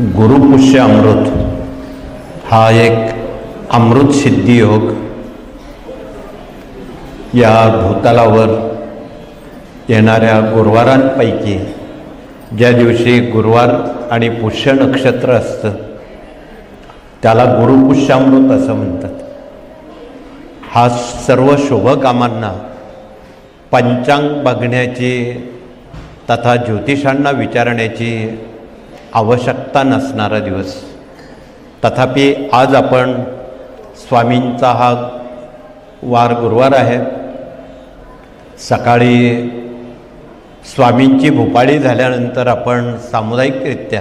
गुरुपुष्य अमृत. हा एक अमृत सिद्धी योग. या भूतलावर येणाऱ्या गुरुवारांपैकी ज्या दिवशी गुरुवार आणि पुष्य नक्षत्र असतं त्याला गुरुपुष्यामृत असं म्हणतात. हा सर्व शुभकामांना पंचांग बघण्याची तथा ज्योतिषांना विचारण्याची आवश्यकता नसणारा दिवस. तथापि आज आपण स्वामींचा हा वार गुरुवार आहे. सकाळी स्वामींची भोपाळी झाल्यानंतर आपण सामुदायिकरित्या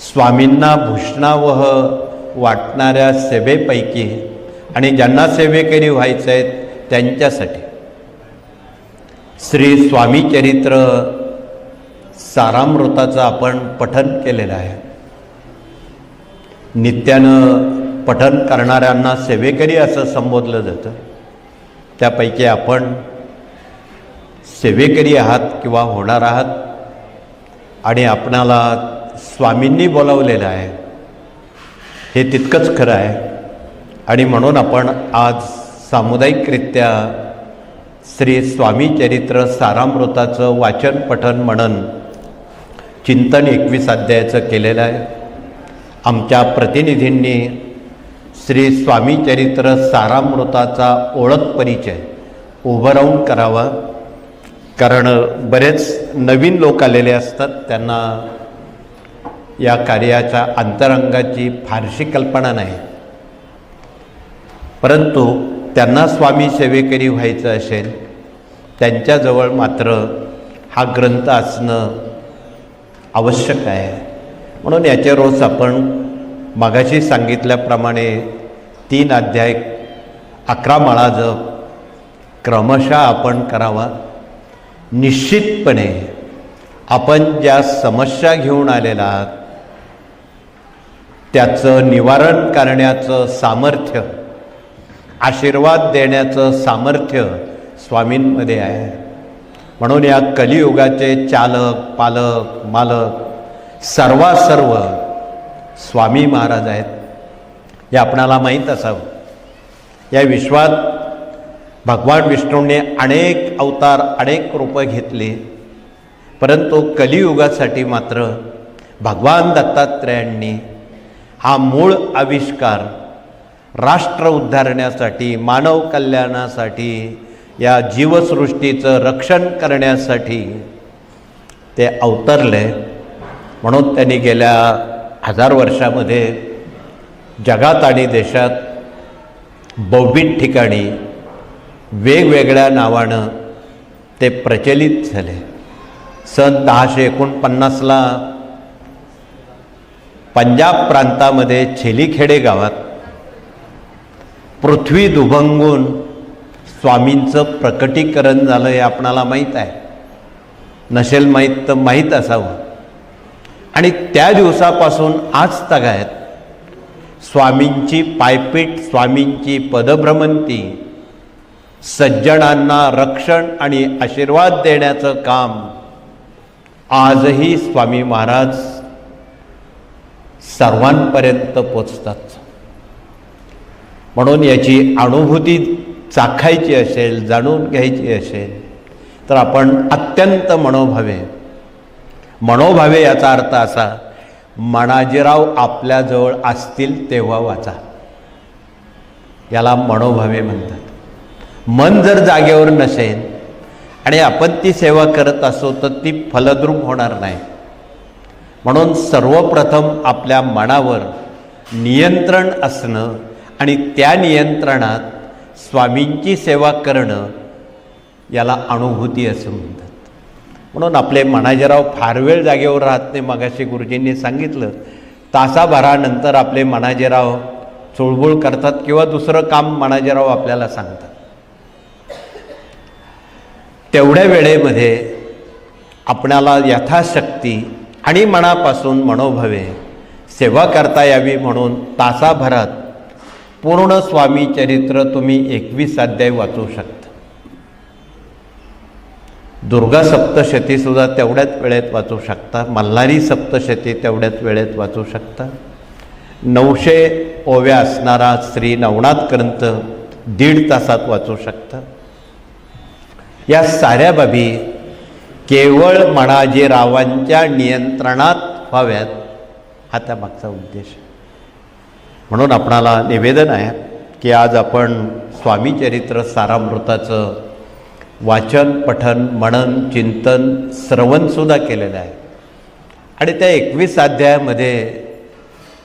स्वामींना भूषणावह वाटणाऱ्या सेवेपैकी आणि ज्यांना सेवेकरी व्हायचे आहेत त्यांच्यासाठी श्री स्वामी चरित्र सारामृताचं आपण पठन केलेलं आहे. नित्यानं पठन करणाऱ्यांना सेवेकरी असं संबोधलं जातं. त्यापैकी आपण सेवेकरी आहात किंवा होणार आहात आणि आपणाला स्वामींनी बोलावलेलं आहे. हे तितकंच खरं आहे. आणि म्हणून आपण आज सामुदायिकरित्या श्री स्वामी चरित्र सारामृताचं वाचन पठन म्हणून चिंतन एकवीस अध्यायाचं केलेलं आहे. आमच्या प्रतिनिधींनी श्री स्वामी चरित्र सारामृताचा ओळख परिचय उभं राहून करावा. कारण बरेच नवीन लोक आलेले असतात त्यांना या कार्याच्या अंतरंगाची फारशी कल्पना नाही. परंतु त्यांना स्वामी सेवेकरी व्हायचं असेल त्यांच्याजवळ मात्र हा ग्रंथ असणं आवश्यक आहे. म्हणून याचे रोज आपण मागाशी सांगितल्याप्रमाणे तीन अध्याय अकरा माळा जप क्रमशः आपण करावा. निश्चितपणे आपण ज्या समस्या घेऊन आलेला आहात त्याचं निवारण करण्याचं सामर्थ्य आशीर्वाद देण्याचं सामर्थ्य स्वामींमध्ये आहे. म्हणून या कलियुगाचे चालक पालक मालक सर्वा सर्व स्वामी महाराज आहेत. हे आपणाला माहीत असावं. या विश्वात भगवान विष्णूंनी अनेक अवतार अनेक रूपं घेतली. परंतु कलियुगासाठी मात्र भगवान दत्तात्रयांनी हा मूळ आविष्कार राष्ट्र उद्धारण्यासाठी मानव कल्याणासाठी या जीवसृष्टीचं रक्षण करण्यासाठी ते अवतरले. म्हणून त्यांनी गेल्या हजार वर्षामध्ये जगात आणि देशात बहुविध ठिकाणी वेगवेगळ्या नावानं ते प्रचलित झाले. सन दहाशे एकोणपन्नासला पंजाब प्रांतामध्ये छेलीखेडे गावात पृथ्वी दुभंगून स्वामींचं प्रकटीकरण झालं हे आपणाला माहीत आहे. नसेल माहीत तर माहीत असावं. आणि त्या दिवसापासून आज तगायत स्वामींची पायपीट स्वामींची पदभ्रमंती सज्जनांना रक्षण आणि आशीर्वाद देण्याचं काम आजही स्वामी महाराज सर्वांपर्यंत पोचतात. म्हणून याची अनुभूती चाखायची असेल जाणून घ्यायची असेल तर आपण अत्यंत मनोभावे. मनोभावे याचा अर्थ असा मनाजीराव आपल्याजवळ असतील तेव्हा वाचा. याला मनोभावे म्हणतात. मन जर जागेवर नसेल आणि आपण ती सेवा करत असो तर ती फलद्रूप होणार नाही. म्हणून सर्वप्रथम आपल्या मनावर नियंत्रण असणं आणि त्या नियंत्रणात स्वामींची सेवा करणं याला अनुभूती असं म्हणतात. म्हणून आपले मनाजीराव फार वेळ जागेवर राहत नाही मगाशी गुरुजींनी सांगितलं तासाभरानंतर आपले मनाजीराव चुळबुळ करतात किंवा दुसरं काम मनाजीराव आपल्याला सांगतात. तेवढ्या वेळेमध्ये आपणाला यथाशक्ती आणि मनापासून मनोभवे सेवा करता यावी म्हणून तासाभरात पूर्ण स्वामी चरित्र तुम्ही एकवीस अध्याय वाचू शकता. दुर्गा सप्तशतीसुद्धा तेवढ्याच वेळेत वाचू शकता. मल्हारी सप्तशती तेवढ्याच वेळेत वाचू शकता. नऊशे ओव्या असणारा श्री नवनाथ ग्रंथ दीड तासात वाचू शकता. या साऱ्या बाबी केवळ मणाजीरावांच्या नियंत्रणात व्हाव्यात हा त्या मागचा उद्देश आहे. म्हणून आपणाला निवेदन आहे की आज आपण स्वामीचरित्र सारामृताचं वाचन पठन मनन चिंतन श्रवणसुद्धा केलेलं आहे. आणि त्या एकवीस अध्यायामध्ये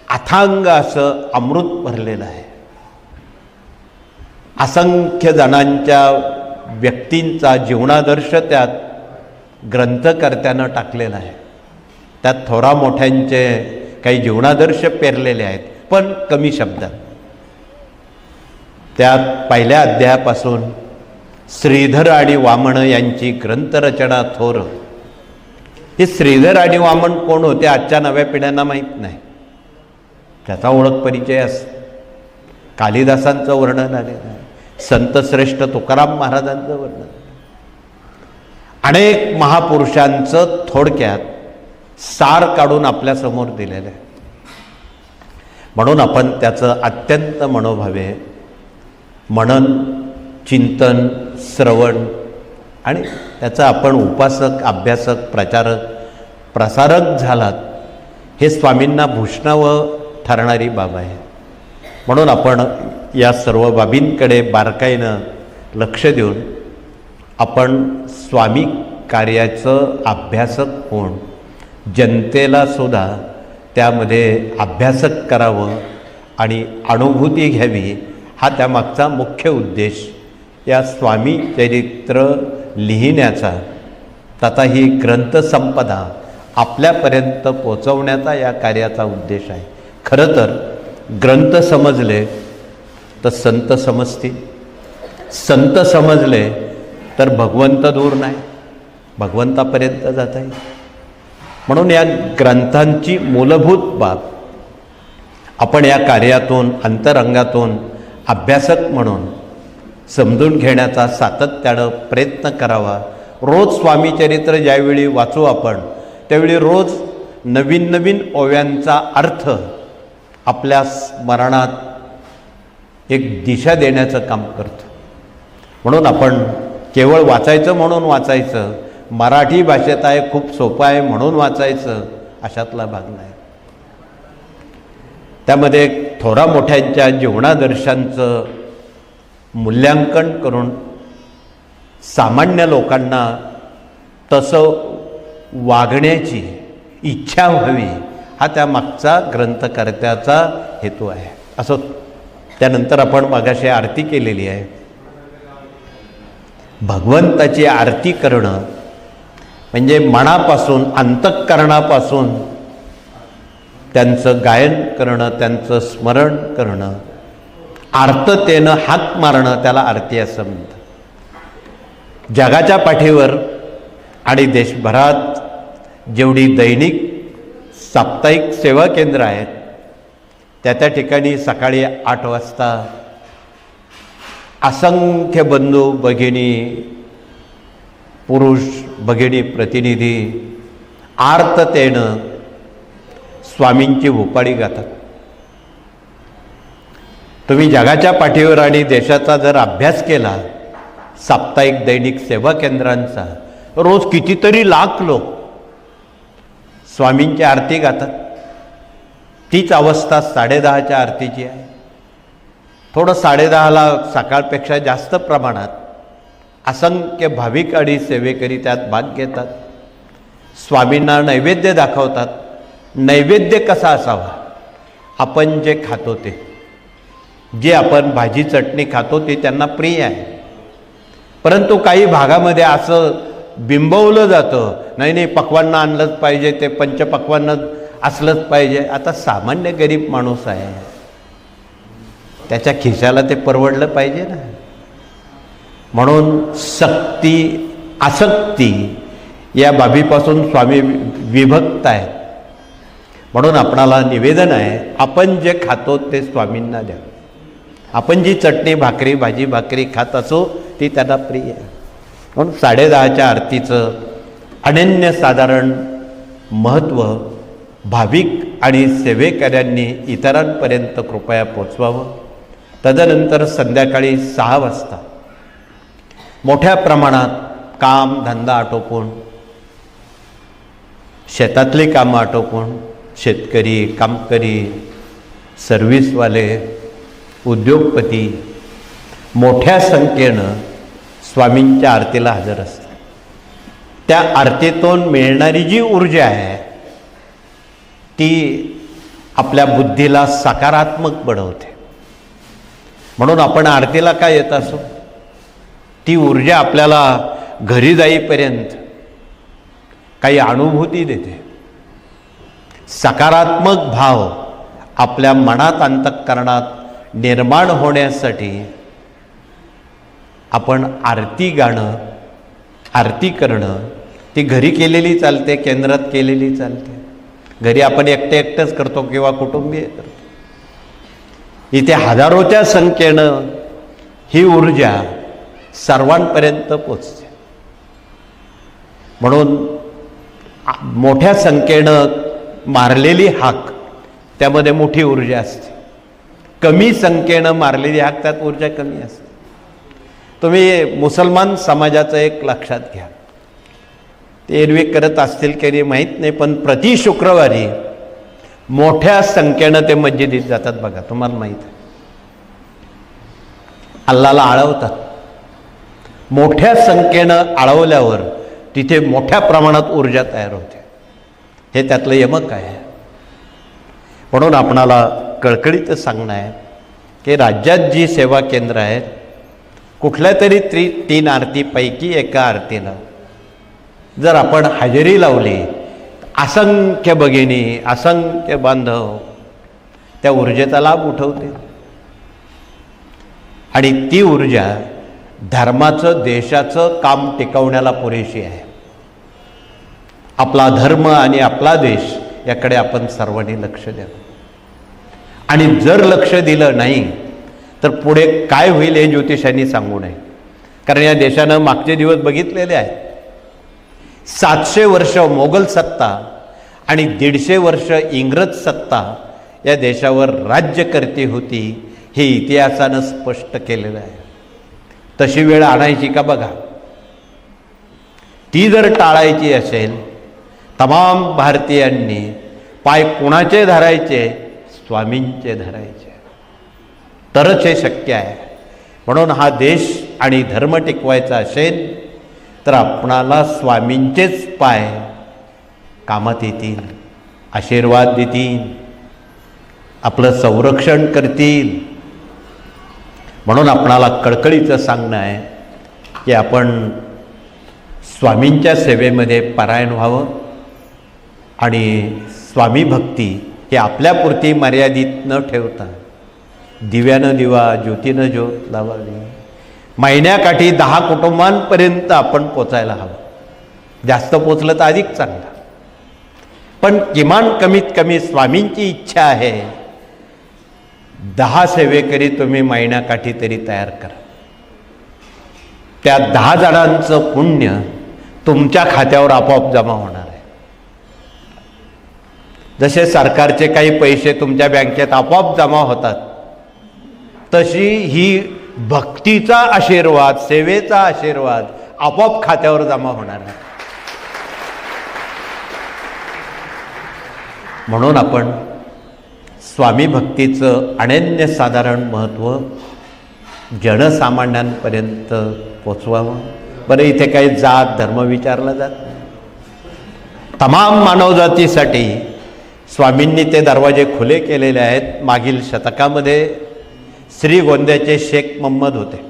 अथांग असं अमृत भरलेलं आहे. असंख्य जणांच्या व्यक्तींचा जीवनादर्श त्यात ग्रंथकर्त्यानं टाकलेला आहे. त्यात थोरा मोठ्यांचे काही जीवनादर्श पेरलेले आहेत. पण कमी शब्दात त्यात पहिल्या अध्यायापासून श्रीधर आणि वामन यांची ग्रंथरचना थोर. हे श्रीधर आणि वामन कोण होते आजच्या नव्या पिढ्यांना माहीत नाही. त्याचा ओळख परिचय अस. कालिदासांचं वर्णन आलेलं आहे संतश्रेष्ठ तुकाराम महाराजांचं वर्णन. अनेक महापुरुषांचं थोडक्यात सार काढून आपल्यासमोर दिलेलं आहे. म्हणून आपण त्याचं अत्यंत मनोभावे मनन चिंतन श्रवण आणि त्याचा आपण उपासक अभ्यासक प्रचारक प्रसारक झालात हे स्वामींना भूषणावं ठरणारी बाब आहे. म्हणून आपण या सर्व बाबींकडे बारकाईनं लक्ष देऊन आपण स्वामी कार्याचं अभ्यासक होऊन जनतेला सुद्धा त्यामध्ये अभ्यासक करावं आणि अनुभूती घ्यावी हा त्यामागचा मुख्य उद्देश. या स्वामी चरित्र लिहिण्याचा तथा ही ग्रंथसंपदा आपल्यापर्यंत पोचवण्याचा या कार्याचा उद्देश आहे. खरं तर ग्रंथ समजले तर संत समजतील. संत समजले तर भगवंत दूर नाही. भगवंतापर्यंत जाता येईल. म्हणून या ग्रंथांची मूलभूत बाब आपण या कार्यातून अंतरंगातून अभ्यासक म्हणून समजून घेण्याचा सातत्यानं प्रयत्न करावा. रोज स्वामीचरित्र ज्यावेळी वाचू आपण त्यावेळी रोज नवीन नवीन ओव्यांचा अर्थ आपल्या स्मरणात एक दिशा देण्याचं काम करतो. म्हणून आपण केवळ वाचायचं म्हणून वाचायचं मराठी भाषेत आहे खूप सोपं आहे म्हणून वाचायचं अशातला भाग नाही. त्यामध्ये थोरा मोठ्यांच्या जीवनादर्शांचं मूल्यांकन करून सामान्य लोकांना तसं वागण्याची इच्छा व्हावी हा त्या मागचा ग्रंथकर्त्याचा हेतू आहे. असं त्यानंतर आपण मागाशी आरती केलेली आहे. भगवंताची आरती करणं म्हणजे मनापासून अंतःकरणापासून त्यांचं गायन करणं त्यांचं स्मरण करणं आर्ततेनं हात मारणं त्याला आरती असं म्हणतात. जगाच्या पाठीवर आणि देशभरात जेवढी दैनिक साप्ताहिक सेवा केंद्र आहेत त्या त्या ठिकाणी सकाळी आठ वाजता असंख्य बंधू भगिनी पुरुष भगिनी प्रतिनिधी आर्ततेनं स्वामींची भोपाळी गातात. तुम्ही जगाच्या पाठीवर आणि देशाचा जर अभ्यास केला साप्ताहिक दैनिक सेवा केंद्रांचा रोज कितीतरी लाख लोक स्वामींची आरती गातात. तीच अवस्था साडेदहाच्या आरतीची आहे. थोडं साडेदहाला सकाळपेक्षा जास्त प्रमाणात असंख्य भाविक आणि सेवेकरी त्यात भाग घेतात. स्वामींना नैवेद्य दाखवतात. नैवेद्य कसा असावा? आपण जे खातो ते. जे आपण भाजी चटणी खातो ते त्यांना प्रिय आहे. परंतु काही भागामध्ये असं बिंबवलं जातं. नाही नाही पक्वांना आणलंच पाहिजे ते पंचपक्वांना असलंच पाहिजे. आता सामान्य गरीब माणूस आहे. त्याच्या खिशाला ते परवडलं पाहिजे ना. म्हणून सक्ती आसक्ती या बाबीपासून स्वामी विभक्त आहेत. म्हणून आपणाला निवेदन आहे आपण जे खातो ते स्वामींना द्या. आपण जी चटणी भाकरी भाजी भाकरी खात असो ती त्यांना प्रिय आहे. म्हणून साडेदहाच्या आरतीचं अनन्यसाधारण महत्त्व भाविक आणि सेवेकऱ्यांनी इतरांपर्यंत कृपया पोचवावं. तदनंतर संध्याकाळी सहा वाजता मोठ्या प्रमाणात काम धंदा आटोपून शेतातली कामं आटोपून शेतकरी कामकरी सर्व्हिसवाले उद्योगपती मोठ्या संख्येनं स्वामींच्या आरतीला हजर असतात. त्या आरतीतून मिळणारी जी ऊर्जा आहे ती आपल्या बुद्धीला सकारात्मक बनवते. म्हणून आपण आरतीला काय येत असो? ती ऊर्जा आपल्याला घरी जाईपर्यंत काही अनुभूती देते. सकारात्मक भाव आपल्या मनात अंतःकरणात निर्माण होण्यासाठी आपण आरती गाणं आरती करणं ती घरी केलेली चालते केंद्रात केलेली चालते. घरी आपण एकटे एकटंच करतो किंवा कुटुंबीय करतो. इथे हजारोच्या संख्येनं ही ऊर्जा सर्वांपर्यंत पोचते म्हणून मोठ्या संख्येनं मारलेली हाक त्यामध्ये मोठी ऊर्जा असते. कमी संख्येनं मारलेली हाक त्यात ऊर्जा कमी असते. तुम्ही मुसलमान समाजाचं एक लक्षात घ्या. ते एरवी करत असतील की नाही माहीत नाही पण प्रति शुक्रवारी मोठ्या संख्येनं ते मस्जिदीत जातात बघा तुम्हाला माहीत आहे. अल्लाला आळवतात. मोठ्या संख्येनं आळवल्यावर तिथे मोठ्या प्रमाणात ऊर्जा तयार होते. हे त्यातलं यमक आहे? म्हणून आपणाला कळकळीचं सांगणं आहे की राज्यात जी सेवा केंद्र आहेत कुठल्या तरी त्री तीन आरतीपैकी एका आरतीला जर आपण हजेरी लावली असंख्य भगिनी असंख्य बांधव त्या ऊर्जेचा लाभ उठवते आणि ती ऊर्जा धर्माचं देशाचं काम टिकवण्याला पुरेशी आहे. आपला धर्म आणि आपला देश याकडे आपण सर्वांनी लक्ष द्यावं. आणि जर लक्ष दिलं नाही तर पुढे काय होईल हे ज्योतिषांनी सांगू नये. कारण या देशानं मागचे दिवस बघितलेले आहेत. सातशे वर्ष मोगल सत्ता आणि दीडशे वर्ष इंग्रज सत्ता या देशावर राज्य करती होती हे इतिहासानं स्पष्ट केलेलं आहे. तशी वेळ आणायची का बघा? ती जर टाळायची असेल तमाम भारतीयांनी पाय कुणाचे धरायचे? स्वामींचे धरायचे. तरच हे शक्य आहे. म्हणून हा देश आणि धर्म टिकवायचा असेल तर आपणाला स्वामींचेच पाय कामात येतील आशीर्वाद देतील आपलं संरक्षण करतील. म्हणून आपणाला कळकळीचं सांगणं आहे की आपण स्वामींच्या सेवेमध्ये पारायण व्हावं आणि स्वामी भक्ती हे आपल्यापुरती मर्यादित न ठेवता दिव्यानं दिवा ज्योतीनं ज्योत लावावी. महिन्याकाठी दहा कुटुंबांपर्यंत आपण पोचायला हवं. जास्त पोचलं तर अधिक चांगलं. पण किमान कमीत कमी स्वामींची इच्छा आहे दहा सेवेकरी तुम्ही महिन्याकाठी तरी तयार करा. त्या दहा जणांचं पुण्य तुमच्या खात्यावर आपोआप जमा होणार आहे. जसे सरकारचे काही पैसे तुमच्या बँकेत आपोआप जमा होतात तशी ही भक्तीचा आशीर्वाद सेवेचा आशीर्वाद आपोआप खात्यावर जमा होणार आहे. म्हणून आपण स्वामी भक्तीचं अनन्यसाधारण महत्त्व जनसामान्यांपर्यंत पोचवावं. बरं इथे काही जात धर्म विचारला जात नाही. तमाम मानवजातीसाठी स्वामींनी ते दरवाजे खुले केलेले आहेत. मागील शतकामध्ये श्रीगोंद्याचे शेख मोहम्मद होते.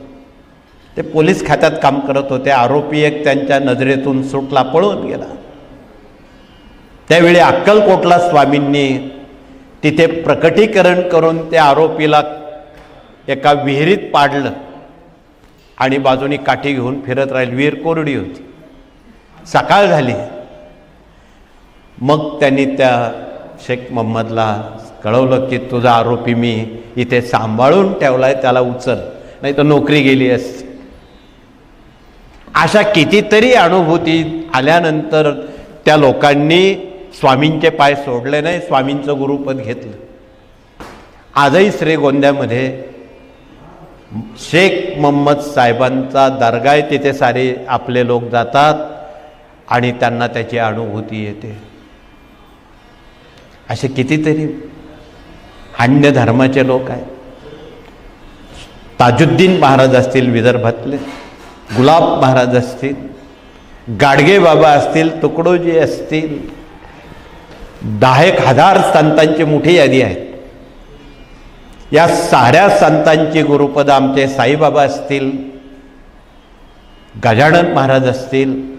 ते पोलीस खात्यात काम करत होते. आरोपी एक त्यांच्या नजरेतून सुटला पळून गेला. त्यावेळी अक्कलकोटला स्वामींनी तिथे प्रकटीकरण करून त्या आरोपीला एका विहिरीत पाडलं आणि बाजूनी काठी घेऊन फिरत राहील. विहीर कोरडी होती. सकाळ झाली. मग त्यांनी त्या शेख मोहम्मदला कळवलं की तुझा आरोपी मी इथे सांभाळून ठेवला आहे त्याला उचल. नाही तर नोकरी गेली अस अशा कितीतरी अनुभूती आल्यानंतर त्या लोकांनी स्वामींचे पाय सोडले नाही स्वामींचं गुरुपद घेतलं. आजही श्रीगोंद्यामध्ये शेख मोहम्मद साहेबांचा दर्गा आहे तिथे सारे आपले लोक जातात आणि त्यांना त्याची अनुभूती येते. असे कितीतरी अन्य धर्माचे लोक आहेत. ताजुद्दीन महाराज असतील विदर्भातले गुलाब महाराज असतील गाडगे बाबा असतील तुकडोजी असतील दहा एक हजार संतांची मोठी यादी आहे या साऱ्या संतांची गुरुपद आमचे साईबाबा असतील गजानन महाराज असतील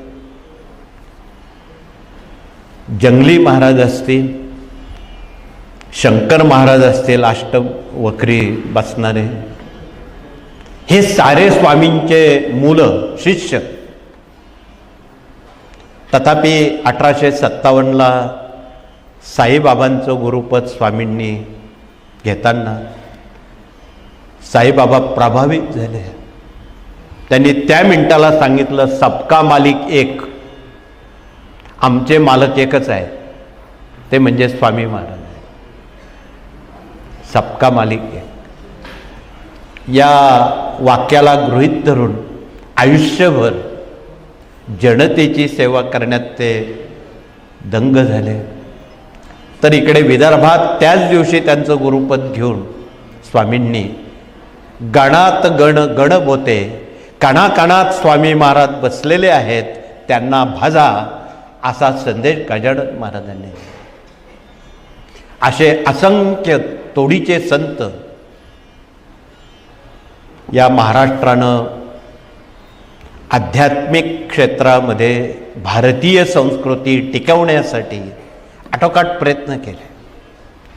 जंगली महाराज असतील शंकर महाराज असतील अष्टवक्री बसणारे. हे सारे स्वामींचे मुलं शिष्य. तथापि अठराशे सत्तावन्नला साईबाबांचं गुरुपद स्वामींनी घेताना साईबाबा प्रभावित झाले. त्यांनी त्या मिनिटाला सांगितलं सबका मालिक एक. आमचे मालक एकच आहे. ते म्हणजे स्वामी महाराज आहे सबका मालिक एक. या वाक्याला गृहीत धरून आयुष्यभर जनतेची सेवा करण्यात ते दंग झाले. तर इकडे विदर्भात त्याच दिवशी त्यांचं गुरुपद घेऊन स्वामींनी गणात गण गण बोते कणाकणात स्वामी महाराज बसलेले आहेत. त्यांना भाजा असा संदेश गजानन महाराजांनी असे असंख्य तोडीचे संत या महाराष्ट्रानं आध्यात्मिक क्षेत्रामध्ये भारतीय संस्कृती टिकवण्यासाठी आटोकाट प्रयत्न केले.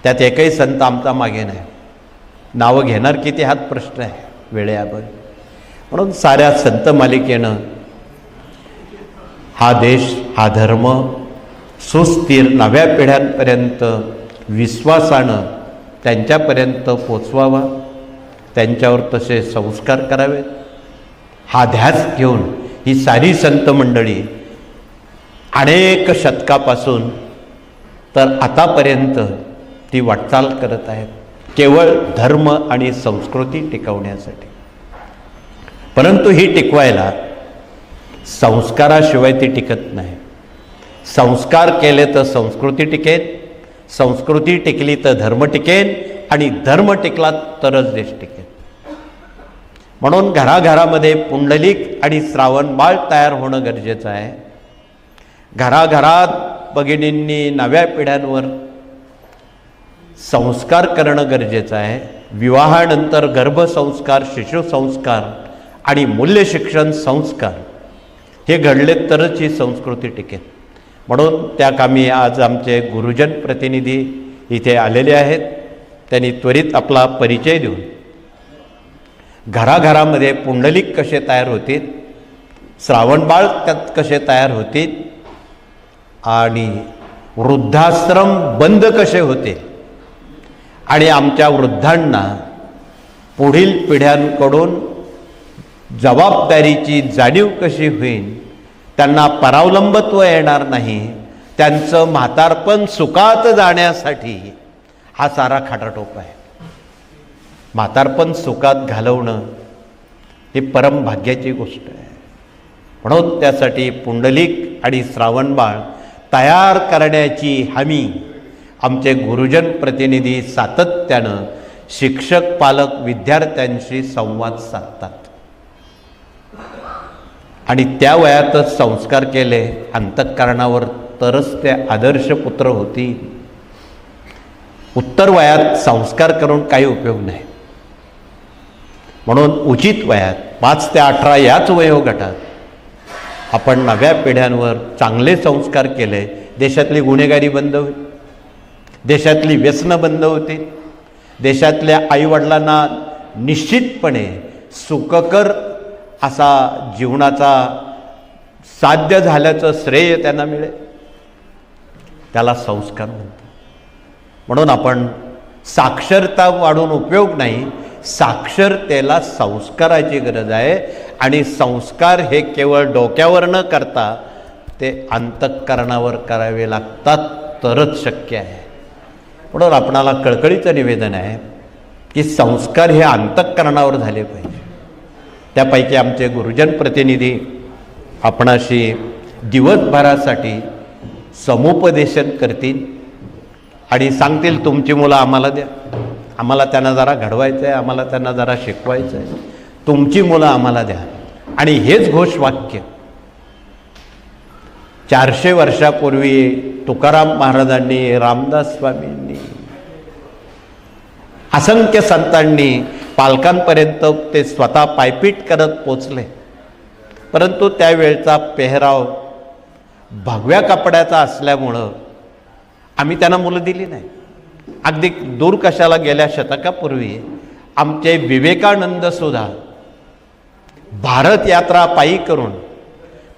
त्यात एकही संत आमचा मागे नाही. नावं घेणार किती हाच प्रश्न आहे वेळेआबर म्हणून साऱ्या संत मालिकेनं हा देश हा धर्म सुस्थिर नव्या पिढ्यांपर्यंत विश्वासानं त्यांच्यापर्यंत पोचवावा. त्यांच्यावर तसे संस्कार करावेत हा ध्यास घेऊन ही सारी संत मंडळी अनेक शतकापासून तर आतापर्यंत ती वाटचाल करत आहेत. केवळ धर्म आणि संस्कृती टिकवण्यासाठी. परंतु ही टिकवायला संस्काराशिवाय ती टिकत नाही. संस्कार केले तर संस्कृती टिकेल संस्कृती टिकली तर धर्म टिकेल आणि धर्म टिकला तरच देश टिकेल. म्हणून घराघरामध्ये पुंडलिक आणि श्रावणबाळ तयार होणं गरजेचं आहे. घराघरात भगिनींनी नव्या पिढ्यांवर संस्कार करणं गरजेचं आहे. विवाहानंतर गर्भसंस्कार शिशुसंस्कार आणि मूल्यशिक्षण संस्कार हे घडले तरच ही संस्कृती टिकेल. म्हणून त्या कामी आज आमचे गुरुजन प्रतिनिधी इथे आलेले आहेत. त्यांनी त्वरित आपला परिचय देऊन घराघरामध्ये पुंडलिक कसे तयार होतील श्रावणबाळ त्यात कसे तयार होतील आणि वृद्धाश्रम बंद कसे होते? आणि आमच्या वृद्धांना पुढील पिढ्यांकडून जबाबदारीची जाणीव कशी होईल? त्यांना परावलंबत्व येणार नाही. त्यांचं म्हातारपण सुखात जाण्यासाठी हा सारा खाटाटोप आहे. म्हातारपण सुखात घालवणं ही परमभाग्याची गोष्ट आहे. म्हणून त्यासाठी पुंडलिक आणि श्रावणबाळ तयार करण्याची हमी आमचे गुरुजन प्रतिनिधी सातत्यानं शिक्षक पालक विद्यार्थ्यांशी संवाद साधतात. आणि त्या वयातच संस्कार केले. अंतःकरणावर तरच ते आदर्श पुत्र होती. उत्तर वयात संस्कार करून काही उपयोग नाही. म्हणून उचित वयात पाच ते अठरा याच वयोगटात आपण नव्या पिढ्यांवर चांगले संस्कार केले. देशातली गुन्हेगारी बंद होईल. देशातली व्यसनं बंद होतील. देशातल्या आईवडिलांना निश्चितपणे सुखकर असा जीवनाचा साध्य झाल्याचं श्रेय त्यांना मिळेल. त्याला संस्कार म्हणतात. म्हणून आपण साक्षरता वाढून उपयोग नाही साक्षरतेला संस्काराची गरज आहे आणि संस्कार हे केवळ डोक्यावर न करता ते अंतःकरणावर करावे लागतात तरच शक्य आहे. म्हणून आपणाला कळकळीचं निवेदन आहे की संस्कार हे अंतःकरणावर झाले पाहिजे. त्यापैकी आमचे गुरुजन प्रतिनिधी आपणाशी दिवसभरासाठी समुपदेशन करतील आणि सांगतील तुमची मुलं आम्हाला द्या. आम्हाला त्यांना जरा घडवायचं आहे आम्हाला त्यांना जरा शिकवायचं आहे तुमची मुलं आम्हाला द्या. आणि हेच घोषवाक्य. चारशे वर्षापूर्वी तुकाराम महाराजांनी रामदास स्वामींनी असंख्य संतांनी पालकांपर्यंत ते स्वतः पायपीट करत पोचले. परंतु त्यावेळचा पेहराव भगव्या कपड्याचा असल्यामुळं आम्ही त्यांना मुलं दिली नाही अगदी दूर कशाला गेल्या शतकापूर्वी आमचे विवेकानंद सुद्धा भारत यात्रा पायी करून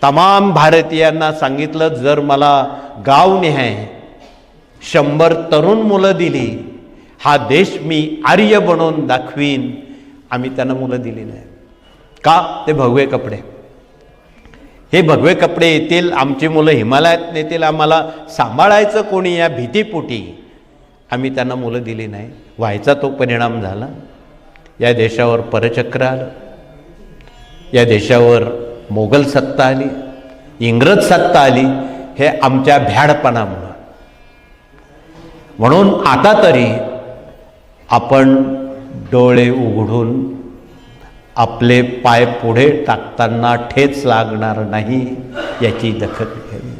तमाम भारतीयांना सांगितलं जर मला गाव निहाय शंभर तरुण मुलं दिली हा देश मी आर्य बनवून दाखवीन आम्ही त्यांना मुलं दिली नाही. का? ते भगवे कपडे. हे भगवे कपडे येतील आमची मुलं हिमालयात नेतील आम्हाला सांभाळायचं कोणी या भीतीपोटी? आम्ही त्यांना मुलं दिली नाही. व्हायचा तो परिणाम झाला. या देशावर परचक्र आलं. या देशावर मोगल सत्ता आली. इंग्रज सत्ता आली. हे आमच्या भ्याडपणामुळं. म्हणून आता तरी आपण डोळे उघडून आपले पाय पुढे टाकताना ठेच लागणार नाही याची दखल घ्यावी.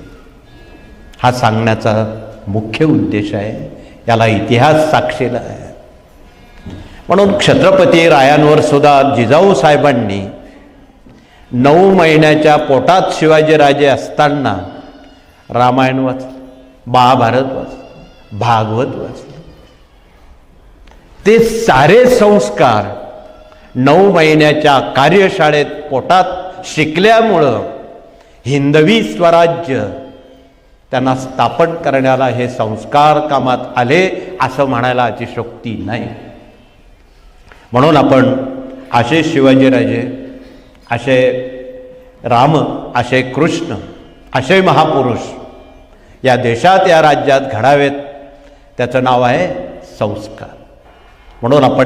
हा सांगण्याचा मुख्य उद्देश आहे. याला इतिहास साक्षीला आहे. म्हणून छत्रपती रायांवर सुद्धा जिजाऊ साहेबांनी नऊ महिन्याच्या पोटात शिवाजीराजे असताना रामायण वाचलं महाभारत वाचलं भागवत वाचलं. ते सारे संस्कार नऊ महिन्याच्या कार्यशाळेत पोटात शिकल्यामुळं हिंदवी स्वराज्य त्यांना स्थापन करण्याला हे संस्कार कामात आले असं म्हणायला अतिशोक्ती नाही. म्हणून आपण असे शिवाजीराजे असे राम असे कृष्ण असे महापुरुष या देशात या राज्यात घडावेत. त्याचं नाव आहे संस्कार. म्हणून आपण